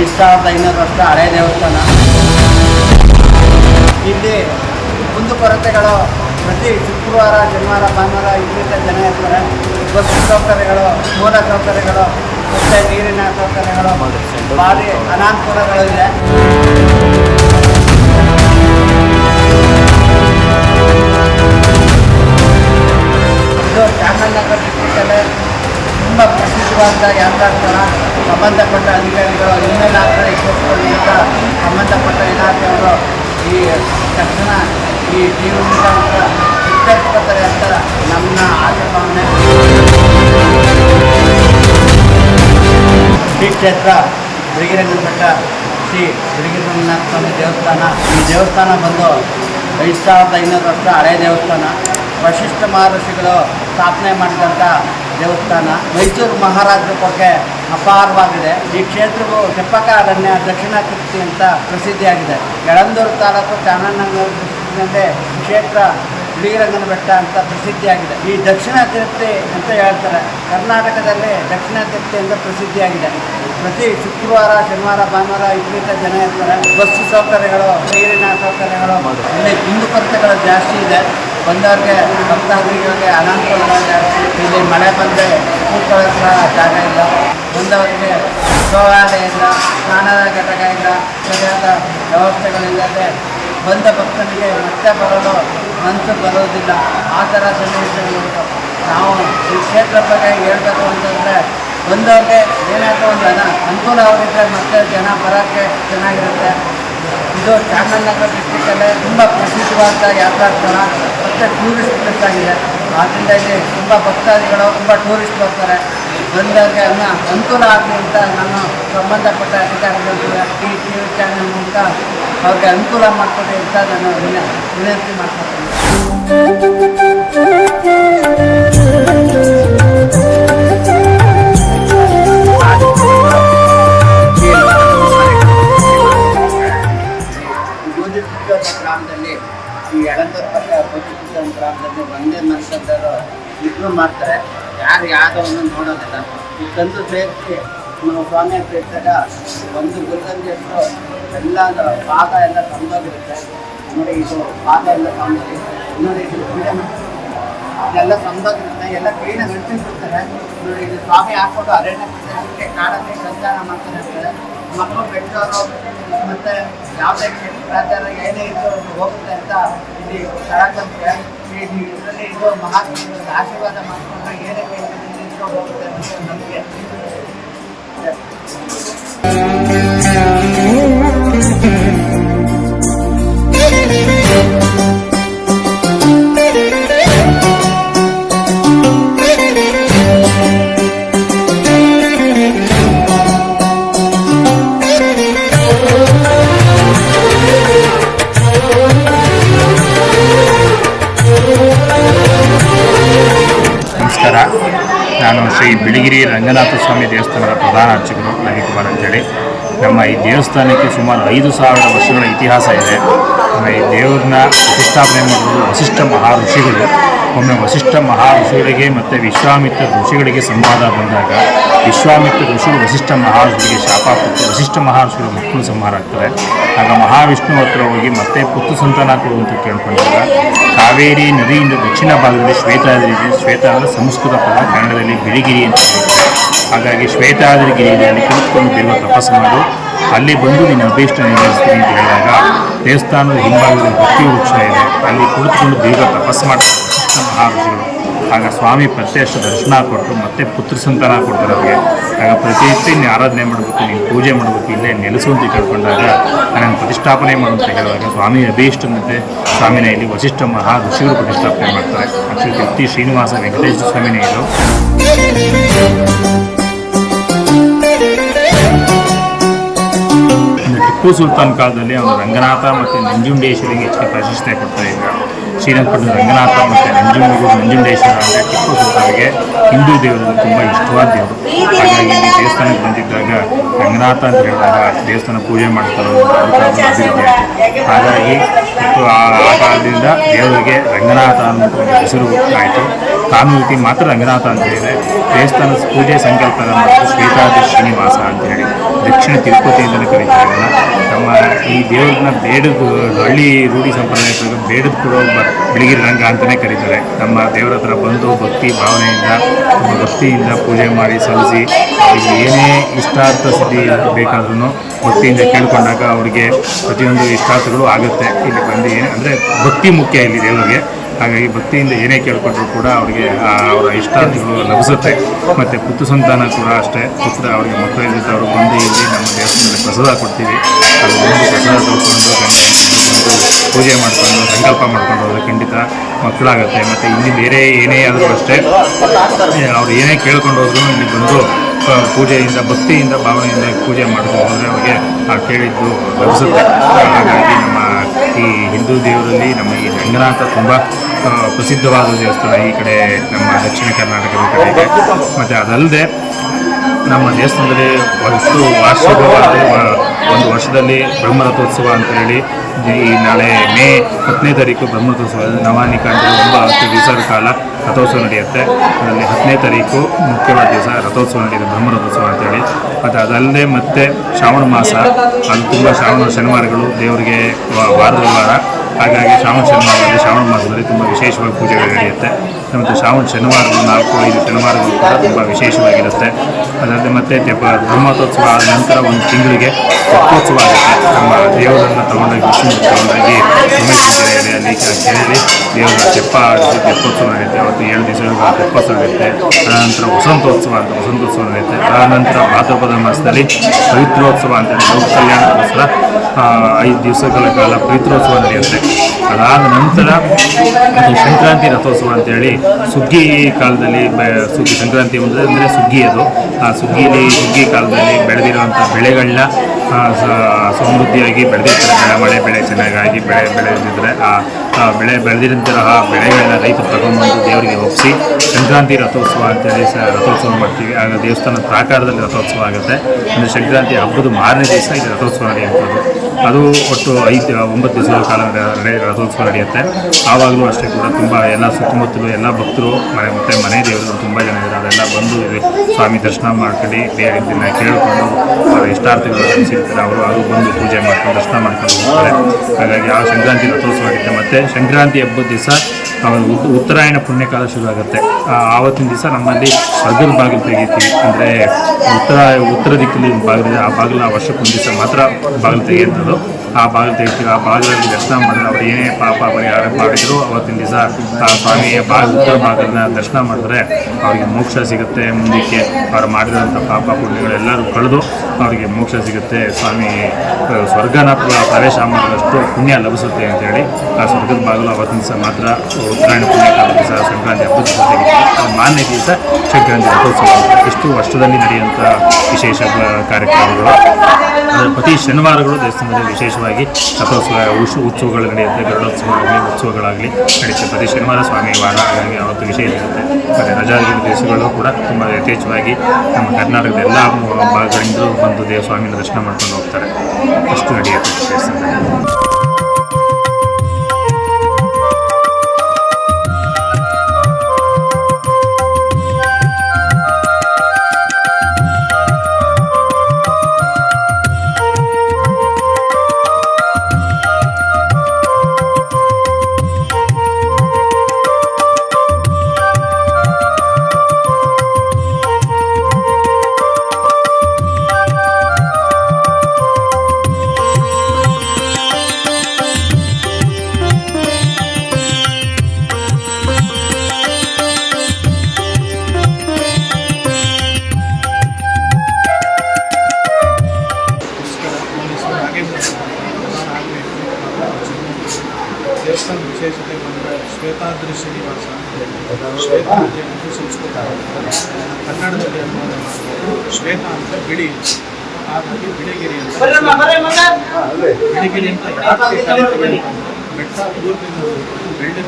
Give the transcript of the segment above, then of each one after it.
ಐದು ಸಾವಿರದ ಐನೂರು ವರ್ಷ ದೇವಸ್ಥಾನ. ಇಲ್ಲಿ ಕುಂದುಕೊರತೆಗಳು ಪ್ರತಿ ಶುಕ್ರವಾರ ಶನಿವಾರ ಭಾನುವಾರ ಇಲ್ಲಿಂದ ಜನ ಇರ್ತಾರೆ. ಬಸ್ ಸೌಕರ್ಯಗಳು, ಮೂಲ ಸೌಕರ್ಯಗಳು, ಮತ್ತು ನೀರಿನ ಸೌಕರ್ಯಗಳು ಭಾರಿ ಅನಾನುಕೂಲಗಳು ಕ್ಷೇತ್ರ ಬೆಳಗಿರಂಗನಬೆಟ್ಟ ಶ್ರೀ ಬೆಳಗಿರಂಗನಾಥ ಸ್ವಾಮಿ ದೇವಸ್ಥಾನ. ಈ ದೇವಸ್ಥಾನ ಬಂದು ಐದು ಸಾವಿರದ ಐನೂರು ವರ್ಷ ಹಳೆಯ ದೇವಸ್ಥಾನ. ವಶಿಷ್ಠ ಮಹರ್ಷಿಗಳು ಸ್ಥಾಪನೆ ಮಾಡಿದಂಥ ದೇವಸ್ಥಾನ. ಮೈಸೂರು ಮಹಾರಾಜರ ಬಗ್ಗೆ ಅಪಾರವಾಗಿದೆ. ಈ ಕ್ಷೇತ್ರವು ಕೆಪ್ಪಕ ಅರಣ್ಯ ದಕ್ಷಿಣ ಕೃತಿ ಅಂತ ಪ್ರಸಿದ್ಧಿಯಾಗಿದೆ. ಯಳಂದೂರು ತಾಲೂಕು ಚಾಮರಾಜನಗರದಲ್ಲೇ ಕ್ಷೇತ್ರ ಬಿಳಿಗಿರಂಗನ ಬೆಟ್ಟ ಅಂತ ಪ್ರಸಿದ್ಧಿಯಾಗಿದೆ. ಈ ದಕ್ಷಿಣ ತೀರ್ಥಿ ಅಂತ ಹೇಳ್ತಾರೆ. ಕರ್ನಾಟಕದಲ್ಲಿ ದಕ್ಷಿಣ ತೀರ್ಥಿ ಅಂತ ಪ್ರಸಿದ್ಧಿಯಾಗಿದೆ. ಪ್ರತಿ ಶುಕ್ರವಾರ, ಶನಿವಾರ, ಭಾನುವಾರ ಇದರಿಂದ ಜನ ಇರ್ತಾರೆ. ಬಸ್ ಸೌಕರ್ಯಗಳು, ನೀರಿನ ಸೌಕರ್ಯಗಳು, ಇಲ್ಲಿ ಕುಂದುಕೊರತೆಗಳು ಜಾಸ್ತಿ ಇದೆ. ಬಂದವ್ರಿಗೆ ಭಕ್ತಾದಿಗಳಿಗೆ ಅನಾನುಕೂಲಗಳು ಜಾಸ್ತಿ. ಇಲ್ಲಿ ಮಳೆ ಬಂದರೆ ಕೂತ್ಕೊಳ್ಳೋಕೆ ಜಾಗ ಇಲ್ಲ. ಬಂದವರಿಗೆ ಶೌಚಾಲಯ ಇಲ್ಲ ಸ್ನಾನದ ಘಟಕ ಇಲ್ಲ, ಸರಿಯಾದ ವ್ಯವಸ್ಥೆಗಳಿಲ್ಲದೆ ಬಂದ ಭಕ್ತನಿಗೆ ಮತ್ತೆ ಬರಲು ಮನಸ್ಸು ಬರೋದಿಲ್ಲ. ಆ ಥರ ಸನ್ನಿವೇಶಗಳು ನಾವು ಈ ಕ್ಷೇತ್ರ ಬಗ್ಗೆ ಹೇಳ್ಬೇಕು ಅಂತಂದರೆ ಬಂದವ್ರಿಗೆ ಏನಾದರೂ ಒಂದು ಜನ ಅನುಕೂಲ ಅವರಿದ್ದರೆ ಮತ್ತೆ ಜನ ಬರೋಕ್ಕೆ ಚೆನ್ನಾಗಿರುತ್ತೆ. ಇದು ಚಾಮರಾಜನಗರ ಡಿಸ್ಟಿಕಲ್ಲೇ ತುಂಬ ಪ್ರಸಿದ್ಧವಾದ ಯಾತ್ರಾ ಸ್ಥಳ ಮತ್ತು ಟೂರಿಸ್ಟ್ ಪ್ಲೇಸ್ ಆಗಿದೆ. ಆದ್ದರಿಂದ ಇಲ್ಲಿ ತುಂಬ ಭಕ್ತಾದಿಗಳು, ತುಂಬ ಟೂರಿಸ್ಟ್ ಬರ್ತಾರೆ. ಬಂದವ್ರಿಗೆ ಅನ್ನ ಅನುಕೂಲ ಆಗಲಿ ಅಂತ ನಾನು ಸಂಬಂಧಪಟ್ಟ ಅಧಿಕಾರಿಗಳಿಗೆ ಟಿ ಟಿ ವಿ ಚಾನಲ್ ಮೂಲಕ ಅವ್ರಿಗೆ ಅನುಕೂಲ ಮಾಡಿಕೊಡಿ ಅಂತ ನಾನು ವಿನ ವಿನಂತಿ ಮಾಡ್ಕೊತೀನಿ ನಾವು ಸ್ವಾಮಿ ಹತ್ರ ಇದ್ದಾಗ ಒಂದು ಗುರುಗಂಜೆಷ್ಟು ಎಲ್ಲ ಪಾದ ಎಲ್ಲ ತಂದೋಗಿರುತ್ತೆ. ನೋಡಿ ಇದು ಪಾದ ಎಲ್ಲ ತಂದೋಗಿರುತ್ತೆ ನೋಡಿ ಇದು ಪೂಜೆ ಅದೆಲ್ಲ ತಂದೋಗಿರುತ್ತೆ. ಎಲ್ಲ ಕ್ಲೀನಾಗಿ ಅಂಟಿಸಿರ್ತಾರೆ ನೋಡಿ ಇದು ಸ್ವಾಮಿ ಹಾಕ್ಕೊಂಡು ಅರಣ್ಯ ಅದಕ್ಕೆ ಕಾಡಕ್ಕೆ ಸಂಚಾರ ಮಾಡ್ತಾ ಇರ್ತಾರೆ ಮಕ್ಕಳು ಬೆಟ್ಟವರು ಮತ್ತೆ ಯಾವುದೇ ಪ್ರಾಚಾರ ಏನೇ ಇದ್ದು ಹೋಗುತ್ತೆ ಅಂತ ಇಲ್ಲಿ ಈ ಇದರಲ್ಲಿ ಇದು ಮಹಾತ್ಮ ಆಶೀರ್ವಾದ ಮಾಡಿಕೊಂಡ್ರೆ ಏನೇ ಹೋಗುತ್ತೆ ಅಂತ ನಮಗೆ ನಮಸ್ಕಾರ. ನಾನು ಶ್ರೀ ಬಿಳಿಗಿರಿ ರಂಗನಾಥ ಸ್ವಾಮಿ ದೇವಸ್ಥಾನದ ಪ್ರಧಾನ ಅರ್ಚಕರು ಕುಮಾರ್ ಅಂತೇಳಿ. ನಮ್ಮ ಈ ದೇವಸ್ಥಾನಕ್ಕೆ ಸುಮಾರು ಐದು ಸಾವಿರ ವರ್ಷಗಳ ಇತಿಹಾಸ ಇದೆ. ನಮ್ಮ ಈ ದೇವ್ರನ್ನ ಪ್ರತಿಷ್ಠಾಪನೆ ಮಾಡುವುದು ವಸಿಷ್ಠ ಮಹಾ ಋಷಿಗಳು. ಒಮ್ಮೆ ವಸಿಷ್ಠ ಮಹಾ ಋಷಿಗಳಿಗೆ ಮತ್ತು ವಿಶ್ವಾಮಿತ್ರ ಋಷಿಗಳಿಗೆ ಸಂವಾದ ಬಂದಾಗ ವಿಶ್ವಾಮಿತ್ರ ಋಷಿಗಳು ವಸಿಷ್ಠ ಮಹಾ ಋಷಿಗಳಿಗೆ ಶಾಪ ಕೊಟ್ಟು ವಸಿಷ್ಠ ಮಹಾ ಋಷಿಗಳ ಮಕ್ಕಳು ಸಂಹಾರ ಆಗ್ತಾರೆ ಆಗ ಮಹಾವಿಷ್ಣು ಹತ್ರ ಹೋಗಿ ಮತ್ತೆ ಪುತ್ರ ಸಂತಾನ ಕೊಡು ಅಂತ ಕೇಳ್ಕೊಂಡಾಗ ಕಾವೇರಿ ನದಿಯಿಂದ ದಕ್ಷಿಣ ಭಾಗದಲ್ಲಿ ಶ್ವೇತಾದ್ರಿ ಶ್ವೇತ ಅಂದರೆ ಸಂಸ್ಕೃತ ಪದ ಕನ್ನಡದಲ್ಲಿ ಬಿಳಿಗಿರಿ ಅಂತ. ಹಾಗಾಗಿ ಶ್ವೇತಾದ್ರಿ ಅಲ್ಲಿ ಕುಳಿತುಕೊಂಡು ದೇವ ತಪಸ್ಸು ಮಾಡು. ಅಲ್ಲಿ ಬಂದು ನಿನ್ನ ಅಭೀಷ್ಟ ನೆರವೇರಿಸ್ತೀನಿ ಅಂತ ಹೇಳಿದಾಗ ದೇವಸ್ಥಾನದ ಹಿಂಭಾಗದಲ್ಲಿ ಭಕ್ತಿ ವೃಕ್ಷ ಇದೆ. ಅಲ್ಲಿ ಕುಳಿತುಕೊಂಡು ದೀರ್ಘ ತಪಸ್ಸು ಮಾಡ್ತಾರೆ ಮಹರ್ಷಿಗಳು ಆಗ ಸ್ವಾಮಿ ಪ್ರತ್ಯಕ್ಷ ದರ್ಶನ ಕೊಟ್ಟು ಮತ್ತೆ ಪುತ್ರ ಸಂತಾನ ಕೊಡ್ತಾರೆ ಅವರಿಗೆ. ಆಗ ಪ್ರತಿನಿತ್ಯ ನೀನು ಆರಾಧನೆ ಮಾಡಬೇಕು ನೀನು ಪೂಜೆ ಮಾಡಬೇಕು, ಇಲ್ಲೇ ನೆಲೆಸು ಅಂತ ಕೇಳ್ಕೊಂಡಾಗ ನಾನು ಪ್ರತಿಷ್ಠಾಪನೆ ಮಾಡುವಂತ ಅಂತ ಹೇಳಿದಾಗ ಸ್ವಾಮಿ ಅಭೀಷ್ಟನಂತೆ ಸ್ವಾಮಿನ ಇಲ್ಲಿ ವಸಿಷ್ಠ ಮಹಾ ಋಷಿಗಳು ಪ್ರತಿಷ್ಠಾಪನೆ ಮಾಡ್ತಾರೆ. ಅಕ್ಷರ ತೃಪ್ತಿ, ಶ್ರೀನಿವಾಸ ವೆಂಕಟೇಶ್ವರ ಸ್ವಾಮಿನೇ ಇದು ಟಿಪ್ಪು ಸುಲ್ತಾನ್ ಕಾಲದಲ್ಲಿ ಅವನು ರಂಗನಾಥ ಮತ್ತು ನಂಜುಂಡೇಶ್ವರಿಗೆ ಹೆಚ್ಚಿನ ಪ್ರಶಸ್ತಿ ಕೊಡ್ತಾ ಇದ್ದ. ಶ್ರೀರಂಗಪಟ್ಟಣ ರಂಗನಾಥ ಮತ್ತು ನಂಜುಂಡಿಗೂ ನಂಜುಂಡೇಶ್ವರ ಅಂದರೆ ಟಿಪ್ಪು ಸುಲ್ತಾನ್ಗೆ ಹಿಂದೂ ದೇವರು ತುಂಬ ಇಷ್ಟವಾದ ದೇವರು. ಹಾಗಾಗಿ ಇಲ್ಲಿ ದೇವಸ್ಥಾನಕ್ಕೆ ಬಂದಿದ್ದಾಗ ರಂಗನಾಥ ಅಂತ ಹೇಳಿದಾಗ ದೇವಸ್ಥಾನ ಪೂಜೆ ಮಾಡ್ತಾರೆ ಹಾಗಾಗಿ ಮತ್ತು ಆ ಕಾಲದಿಂದ ದೇವರಿಗೆ ರಂಗನಾಥ ಅನ್ನೋ ಹೆಸರು ಆಯಿತು. ಕಾನೂತಿ ಮಾತ್ರ ರಂಗನಾಥ ಅಂತ ಹೇಳಿದೆ ದೇವಸ್ಥಾನದ ಪೂಜೆ ಸಂಕಲ್ಪದ ಮತ್ತು ಶ್ವೇತಾದ್ರಿ ಶ್ರೀನಿವಾಸ ಅಂತ ಹೇಳಿ. ದಕ್ಷಿಣ ತಿರುಪತಿ ಅಂತಲೇ ಇದನ್ನ. ನಮ್ಮ ಈ ದೇವ್ರನ್ನ ಬೇಡದ, ಹಳ್ಳಿ ರೂಢಿ ಸಂಪ್ರದಾಯ ಪ್ರಕಾರ ಬೇಡದ ಕೂಡ ಬಿಳಿಗಿರಿ ರಂಗ ಅಂತಲೇ ಕರೀತಾರೆ. ನಮ್ಮ ದೇವರ ಹತ್ರ ಬಂದು ಭಕ್ತಿ ಭಾವನೆಯಿಂದ ಭಕ್ತಿಯಿಂದ ಪೂಜೆ ಮಾಡಿ ಸಲ್ಲಿಸಿ ಇಲ್ಲಿ ಏನೇ ಇಷ್ಟಾರ್ಥ ಸಿದ್ಧಿ ಬೇಕಾದ್ರೂ ಭಕ್ತಿಯಿಂದ ಕೇಳ್ಕೊಂಡಾಗ ಅವರಿಗೆ ಪ್ರತಿಯೊಂದು ಇಷ್ಟಾರ್ಥಗಳು ಆಗುತ್ತೆ. ಇಲ್ಲಿ ಬಂದು ಏನು, ಅಂದರೆ ಭಕ್ತಿ ಮುಖ್ಯ ಇಲ್ಲಿ ದೇವರಿಗೆ. ಹಾಗಾಗಿ ಭಕ್ತಿಯಿಂದ ಏನೇ ಕೇಳ್ಕೊಂಡ್ರು ಕೂಡ ಅವರಿಗೆ ಅವರ ಇಷ್ಟಾರ್ಥಗಳು ಲಭಿಸುತ್ತೆ. ಮತ್ತು ಪುತ್ತು ಸಂತಾನ ಕೂಡ ಅಷ್ಟೇ. ಪುತ್ರ ಅವರಿಗೆ ಮಕ್ಕಳು ಅವರು ಬಂದು ಇಲ್ಲಿ ನಮ್ಮ ದೇವಸ್ಥಾನದಲ್ಲಿ ಪ್ರಸಾದ ಕೊಡ್ತೀವಿ. ಪೂಜೆ ಮಾಡಿಕೊಂಡು ಸಂಕಲ್ಪ ಮಾಡ್ಕೊಂಡು ಹೋದರೆ ಖಂಡಿತ ಮಕ್ಕಳಾಗುತ್ತೆ ಮತ್ತು ಇಲ್ಲಿ ಬೇರೆ ಏನೇ ಆದರೂ ಅಷ್ಟೇ ಅವ್ರು ಏನೇ ಕೇಳ್ಕೊಂಡು ಹೋದ್ರು ಇಲ್ಲಿ ಬಂದು ಪೂಜೆಯಿಂದ ಭಕ್ತಿಯಿಂದ ಭಾವನೆಯಿಂದ ಪೂಜೆ ಮಾಡಿಕೊಂಡು ಹೋದರೆ ಅವ್ರಿಗೆ ಆ ಕೇಳಿದ್ದು ಲಭಿಸುತ್ತೆ ಹಾಗಾಗಿ ನಮ್ಮ ಈ ಹಿಂದೂ ದೇವರಲ್ಲಿ ನಮ್ಮ ಈ ರಂಗನಾಥ ತುಂಬ ಪ್ರಸಿದ್ಧವಾದ ದೇವಸ್ಥಾನ ಈ ಕಡೆ ನಮ್ಮ ದಕ್ಷಿಣ ಕರ್ನಾಟಕದ ಕಡೆಗೆ ಮತ್ತು ಅದಲ್ಲದೆ ನಮ್ಮ ದೇವಸ್ಥಾನದಲ್ಲಿ ಒಂದು ವಾರ್ಷಿಕವಾದ ವರ್ಷದಲ್ಲಿ ಬ್ರಹ್ಮರಥೋತ್ಸವ ಅಂತ ಹೇಳಿ ಈ ನಾಳೆ ಮೇ ಹತ್ತನೇ ತಾರೀಕು ಬ್ರಹ್ಮರಥೋತ್ಸವ ನವಾನಿಕ ಅಂತ ಹೇಳಿ ಒಂದು ಹತ್ತು ದಿವಸದ ಕಾಲ ರಥೋತ್ಸವ ನಡೆಯುತ್ತೆ. ಅದರಲ್ಲಿ ಹತ್ತನೇ ತಾರೀಕು ಮುಖ್ಯವಾದ ದಿವಸ ರಥೋತ್ಸವ ನಡೆಯುತ್ತೆ, ಬ್ರಹ್ಮರಥೋತ್ಸವ ಅಂತೇಳಿ. ಮತ್ತು ಅದಲ್ಲದೆ ಮತ್ತೆ ಶ್ರಾವಣ ಮಾಸ, ಅದು ತುಂಬ ಶ್ರಾವಣ ಶನಿವಾರಗಳು ದೇವರಿಗೆ ವಾರದ ವಾರ. ಹಾಗಾಗಿ ಶ್ರಾವಣ ಶನಿವಾರದಲ್ಲಿ ಶ್ರಾವಣ ಮಾಸದಲ್ಲಿ ತುಂಬ ವಿಶೇಷವಾಗಿ ಪೂಜೆಗಳು ನಡೆಯುತ್ತೆ. ಮತ್ತು ಶ್ರಾವಣ ಶನಿವಾರಗಳು ನಾಲ್ಕು ಐದು ಶನಿವಾರಗಳು ಕೂಡ ತುಂಬ ವಿಶೇಷವಾಗಿರುತ್ತೆ. ಅದರಲ್ಲಿ ಮತ್ತೆ ಬ್ರಹ್ಮೋತ್ಸವ ಆದ ನಂತರ ಒಂದು ತಿಂಗಳಿಗೆ ತೆಪ್ಪೋತ್ಸವ ಆಗುತ್ತೆ. ನಮ್ಮ ದೇವರನ್ನು ತಗೊಂಡೋಗಿ ವಿಷ್ಣು ತಗೊಂಡೋಗಿ ಅಲ್ಲಿ ಕೆರೆಯಲ್ಲಿ ದೇವರ ತೆಪ್ಪ ಆಡಿಸಿ ತೆಪ್ಪೋತ್ಸವ ನಡೆಯುತ್ತೆ. ಅವತ್ತು ಏಳು ದಿವಸಗಳು ತೆಪ್ಪೋತ್ಸವ ನಡೆಯುತ್ತೆ. ಅನಂತರ ವಸಂತೋತ್ಸವ ಅಂತ ವಸಂತೋತ್ಸವ ನಡೆಯುತ್ತೆ. ಅನಂತರ ಭಾದ್ರಪದ ಮಾಸದಲ್ಲಿ ಪವಿತ್ರೋತ್ಸವ ಅಂತ ಲೋಕ ಕಲ್ಯಾಣಕ್ಕೋಸ್ಕರ ಐದು ದಿವಸಗಳ ಕಾಲ ಪವಿತ್ರೋತ್ಸವ ನಡೆಯುತ್ತೆ. ಅದಾದ ನಂತರ ಅದು ಸಂಕ್ರಾಂತಿ ರಥೋತ್ಸವ ಅಂತೇಳಿ ಸುಗ್ಗಿ ಕಾಲದಲ್ಲಿ ಸುಗ್ಗಿ ಸಂಕ್ರಾಂತಿ ಅಂದರೆ ಅಂದರೆ ಸುಗ್ಗಿ ಅದು. ಆ ಸುಗ್ಗಿಯಲ್ಲಿ ಸುಗ್ಗಿ ಕಾಲದಲ್ಲಿ ಬೆಳೆದಿರುವಂಥ ಬೆಳೆಗಳನ್ನ ಸಮೃದ್ಧಿಯಾಗಿ ಬೆಳೆದಿರ್ತಾರೆ. ಬೆಳೆ ಮಳೆ, ಬೆಳೆ, ಚೆನ್ನಾಗಾಗಿ ಬೆಳೆ ಬೆಳೆದಿದ್ದರೆ ಆ ಬೆಳೆ ಬೆಳೆದಿರಂತಹ ಬೆಳೆಗಳನ್ನ ರೈತರು ತಗೊಂಡ್ಬಂದು ದೇವರಿಗೆ ಒಪ್ಪಿಸಿ ಸಂಕ್ರಾಂತಿ ರಥೋತ್ಸವ ಅಂತೇಳಿ ಸ, ರಥೋತ್ಸವ ಮಾಡ್ತೀವಿ. ಆಗ ದೇವಸ್ಥಾನದ ಪ್ರಾಕಾರದಲ್ಲಿ ರಥೋತ್ಸವ ಆಗುತ್ತೆ. ಅಂದರೆ ಸಂಕ್ರಾಂತಿ ಹಬ್ಬದ ಮಾರನೇ ದಿವಸ ಇದು ರಥೋತ್ಸವ ನಡೆಯುವಂಥದ್ದು. ಅದು ಒಟ್ಟು ಐದು ಒಂಬತ್ತು ದಿವಸಗಳ ಕಾಲ ರಥೋತ್ಸವ ನಡೆಯುತ್ತೆ. ಆವಾಗಲೂ ಅಷ್ಟೇ ಕೂಡ ತುಂಬ ಎಲ್ಲ ಸುತ್ತಮುತ್ತಲು ಎಲ್ಲ ಭಕ್ತರು, ಮನೆ, ಮತ್ತು ಮನೆ ದೇವರು ತುಂಬ ಜನ ಇದ್ದಾರೆ. ಅದೆಲ್ಲ ಬಂದು ಸ್ವಾಮಿ ದರ್ಶನ ಮಾಡ್ಕೊಂಡು ದೇವರಿಂದ ಕೇಳಿಕೊಂಡು ಅವರ ಇಷ್ಟಾರ್ಥಗಳು ಅನಿಸಿರ್ತಾರೆ ಅವರು ಅದು ಬಂದು ಪೂಜೆ ಮಾಡ್ಕೊಂಡು ದರ್ಶನ ಮಾಡ್ಕೊಂಡು ಹೋಗ್ತಾರೆ. ಹಾಗಾಗಿ ಆ ಸಂಕ್ರಾಂತಿ ರಥೋತ್ಸವ ಆಗುತ್ತೆ. ಮತ್ತು ಸಂಕ್ರಾಂತಿ ಹಬ್ಬದ ದಿವಸ ಉತ್ತರಾಯಣ ಪುಣ್ಯಕಾಲ ಶುರು ಆಗುತ್ತೆ ಆ, ಆವತ್ತಿನ ದಿವಸ ನಮ್ಮಲ್ಲಿ ಅದ್ರ ಬಾಗಿಲು ತೆಗಿತೀವಿ. ಅಂದರೆ ಉತ್ತರ ಉತ್ತರ ದಿಕ್ಕಲ್ಲಿ ಬಾಗಿಲು ಆ ಬಾಗಿಲು ಆ ವರ್ಷಕ್ಕೊಂದು ದಿವಸ ಮಾತ್ರ ಬಾಗಿಲು ತೆಗೆಯುವಂಥದ್ದು. ಆ ಬಾಗಿಲು ತೆಗಿತೀವಿ ಆ ಬಾಗಿಲಲ್ಲಿ ದರ್ಶನ ಮಾಡಿದ್ರೆ ಅವ್ರು ಏನೇ ಪಾಪ ಪರಿಹಾರ ಮಾಡಿದ್ರು ಅವತ್ತಿನ ದಿವಸ ಆ ಸ್ವಾಮಿಯ ಬಾಗಿಲು ಉತ್ತರ ಬಾಗಿಲನ್ನ ದರ್ಶನ ಮಾಡಿದ್ರೆ ಅವರಿಗೆ ಮೋಕ್ಷ ಸಿಗುತ್ತೆ. ಮುಂದಕ್ಕೆ ಅವ್ರು ಮಾಡಿದಂಥ ಪಾಪ ಪುಣ್ಯಗಳೆಲ್ಲರೂ ಕಳೆದು ಅವರಿಗೆ ಮೋಕ್ಷ ಸಿಗುತ್ತೆ. ಸ್ವಾಮಿ ಸ್ವರ್ಗನ ಪ್ರ- ಪ್ರವೇಶ ಮಾಡಿದಷ್ಟು ಪುಣ್ಯ ಲಭಿಸುತ್ತೆ ಅಂತೇಳಿ ಆ ಸ್ವರ್ಗದ ಬಾಗಿಲು ಅವತ್ತಿನ ದಿವಸ ಮಾತ್ರ ಉತ್ತರಾಯಣ ಪುಣ್ಯಕಾಲದ ದಿವಸ ಸಂಕ್ರಾಂತಿ ಹಬ್ಬದ ಜೊತೆಗೆ ಮಾರನೇ ದಿವಸ ಸಂಕ್ರಾಂತಿ ರಥೋತ್ಸವ ಇಷ್ಟು ವರ್ಷದಲ್ಲಿ ನಡೆಯುವಂಥ ವಿಶೇಷ ಕಾರ್ಯಕ್ರಮಗಳು? ಪ್ರತಿ ಶನಿವಾರಗಳು ದೇವಸ್ಥಾನದಲ್ಲಿ ವಿಶೇಷವಾಗಿ ರಥೋತ್ಸವ ಉಷ್ ಉತ್ಸವಗಳು ನಡೆಯುತ್ತೆ. ಗರುಡೋತ್ಸವಗಳಾಗಲಿ ಉತ್ಸವಗಳಾಗಲಿ ನಡೆಯುತ್ತೆ ಪ್ರತಿ ಶನಿವಾರ ಸ್ವಾಮಿ ವಾರ ಹಾಗಾಗಿ ಅವತ್ತು ವಿಶೇಷ ಇರುತ್ತೆ. ಮತ್ತು ರಜಾದಿನ ದಿವಸಗಳು ಕೂಡ ತುಂಬ ಯಥೇಚ್ಛವಾಗಿ ನಮ್ಮ ಕರ್ನಾಟಕದ ಎಲ್ಲ ಭಾಗಗಳಿಂದಲೂ ಬಂದು ದೇವ ಸ್ವಾಮಿನ ದರ್ಶನ ಮಾಡ್ಕೊಂಡು ಹೋಗ್ತಾರೆ. ಅಷ್ಟು ನಡೆಯುತ್ತೆ ದೇವಸ್ಥಾನದಲ್ಲಿ. ಶ್ವೇತ ಹಿಂದೂ ಸಂಸ್ಕೃತ ಕನ್ನಡದಲ್ಲಿ ಅನುವಾದ ಶ್ವೇತ ಅಂತ ಬಿಳಿ. ಹಾಗಾಗಿ ಬಿಳಿಗಿರಿ ಅಂತ. ಬಿಳಿಗಿರಿ ಅಂತ ಅಂತ ಬೆಟ್ಟ ದೂರದಿಂದ ಬೆಳ್ಳಿ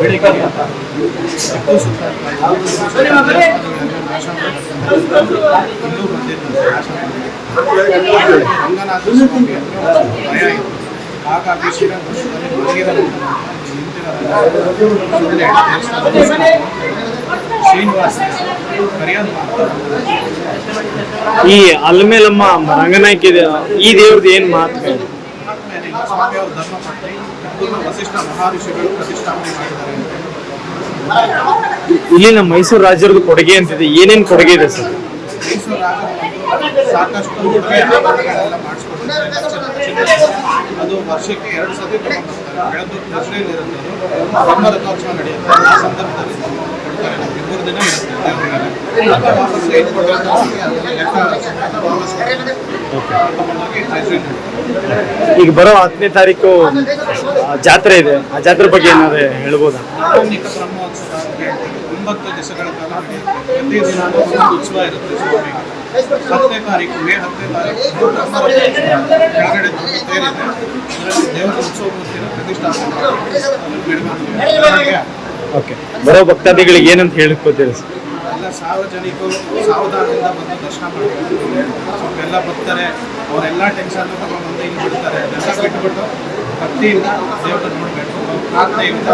ಬಿಳಿಗಿರಿ ಅಂತ. ಟಿಪ್ಪು ಸುಲ್ತಾನ್ ಹಿಂದೂ ಬಂದಿದ್ದಂತೆ. ರಂಗನಾಥ ಸ್ವಾಮಿ ಭಯ ಇತ್ತು. ಹಾಗಾಗಿ ಶ್ರೀರಂಗಪಟ್ಟಣದಲ್ಲಿ ಮಲಗಿದ ಈ ಅಲ್ಮೇಲಮ್ಮ ರಂಗನಾಯ್ಕ ಈ ದೇವ್ರದ್ದು ಏನು ಮಾತು ಇಲ್ಲಿನ ಮೈಸೂರು ರಾಜ್ಯದ ಕೊಡುಗೆ ಅಂತಿದೆ. ಏನೇನು ಕೊಡುಗೆ ಇದೆ ಸರ್? ಸಾಕಷ್ಟು ಅದು ವರ್ಷಕ್ಕೆ ಎರಡು ಸತಿ ಬೆಳೆದು ದಸರೆಯಲ್ಲಿ ಇರುತ್ತೆ ಬ್ರಹ್ಮ ರಥೋತ್ಸವ ನಡೆಯುತ್ತೆ ಆ ಸಂದರ್ಭದಲ್ಲಿ ಕೊಡ್ತಾರೆ ದಿನ ಈಗ ಬರೋ ಹತ್ತನೇ ತಾರೀಕು ಜಾತ್ರೆ ಇದೆ ಆ ಜಾತ್ರೆ ಬಗ್ಗೆ ಏನಾದ್ರೆ ಹೇಳ್ಬೋದಾ ಬ್ರಹ್ಮೋತ್ಸವ ಒಂಬತ್ತು ದಿವಸಗಳ ಕಾಲ ಪ್ರತಿ ದಿನ ಉತ್ಸವ ಇರುತ್ತೆ ಹತ್ತನೇ ತಾರೀಕು ಮೇ ಹತ್ತನೇ ತಾರೀಕು ಕೆಳಗಡೆ ಏನಿದೆ? ದೇವರ ಉತ್ಸವ ಮೂರ್ತಿನ ಪ್ರತಿಷ್ಠಾಪನೆ ಓಕೆ. ಬರೋ ಭಕ್ತಾದಿಗಳಿಗೆ ಏನಂತ ಹೇಳಿಕೊತೀರಿ ಸರ್ ಎಲ್ಲ ಸಾರ್ವಜನಿಕರು ಸಾವಧಾನದಿಂದ ಬಂದು ದರ್ಶನ ಸ್ವಲ್ಪ ಎಲ್ಲ ಬರ್ತಾರೆ. ಅವರೆಲ್ಲ ಟೆನ್ಷನ್ ಬಂದು ಇಲ್ಲಿ ಬಿಡ್ತಾರೆ. ಅದೆಲ್ಲ ಬಿಟ್ಬಿಟ್ಟು ಭಕ್ತಿಯಿಂದ ದೇವರನ್ನು ನೋಡಬೇಕು. ಪ್ರಾರ್ಥನೆಯಿಂದ